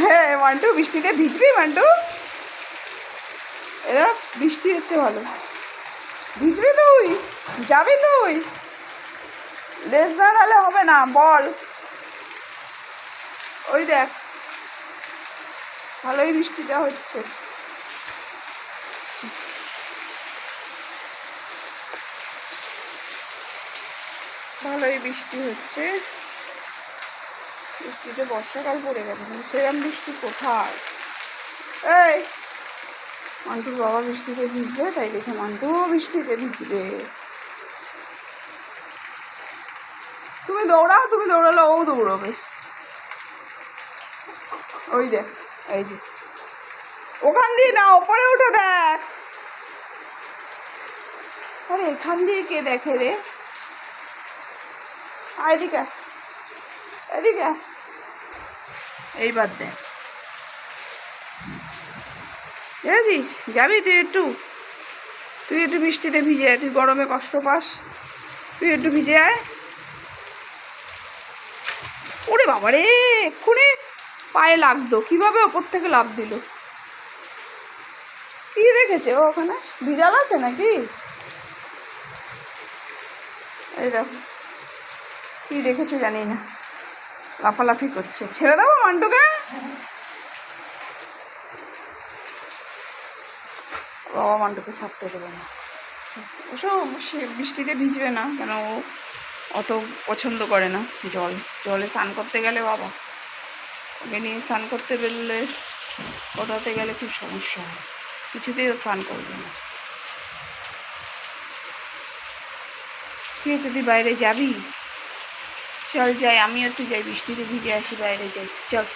হ্যাঁ মান্টু, বৃষ্টিতে ভিজবি মান্টু। এরা বৃষ্টি হচ্ছে ভালো। ভিজবি তুই, যাবি তুই। লেস না হলে হবে না, বল। ওই দেখ, ভালোই বৃষ্টিটা হচ্ছে। ভালোই বৃষ্টি হচ্ছে। বৃষ্টিতে বর্ষাকাল পড়ে গেছে, কিন্তু সেরকম বৃষ্টি কোথায়? এই, মান্টুর বাবা বৃষ্টিতে ভিজবে, তাই দেখে মান্টুও বৃষ্টিতে ভিজবে। তুমি দৌড়াও, তুমি দৌড়ালে ও দৌড়বে। ওই দেখ, এই যে। ওখান দিয়ে না, ওপরে উঠে দেখ। আরে, এখান দিয়ে কে দেখে রে? এদিকে এদিকে। এইবার দেখ বুঝেছিস যাবি তুই একটু? তুই একটু বৃষ্টিতে ভিজে আয়, তুই গরমে কষ্ট পাস। তুই একটু ভিজে আয়। ওরে বাবা রে, এক্ষুনি পায়ে লাগতো। কীভাবে ওপর থেকে লাভ দিল? কি দেখেছে ও ওখানে? বিড়াল আছে নাকি? এই দেখো, কি দেখেছে জানি না। লাফালাফি করছে। ছেড়ে দেবো মান্টুকে? বাবা মান্টুকে ছাড়তে দেবে না। ওসব সে বৃষ্টিতে ভিজবে না, কেন ও অত পছন্দ করে না জল। জলে স্নান করতে গেলে বাবা, ওকে নিয়ে স্নান করতে বেরোলে কোথাতে গেলে খুব সমস্যা হয়। কিছুতেই ও স্নান করবে না। তুই যদি বাইরে যাবি চল যাই আমিও একটু যাই বৃষ্টিতে ভিজে আসি বাইরে যাই চল।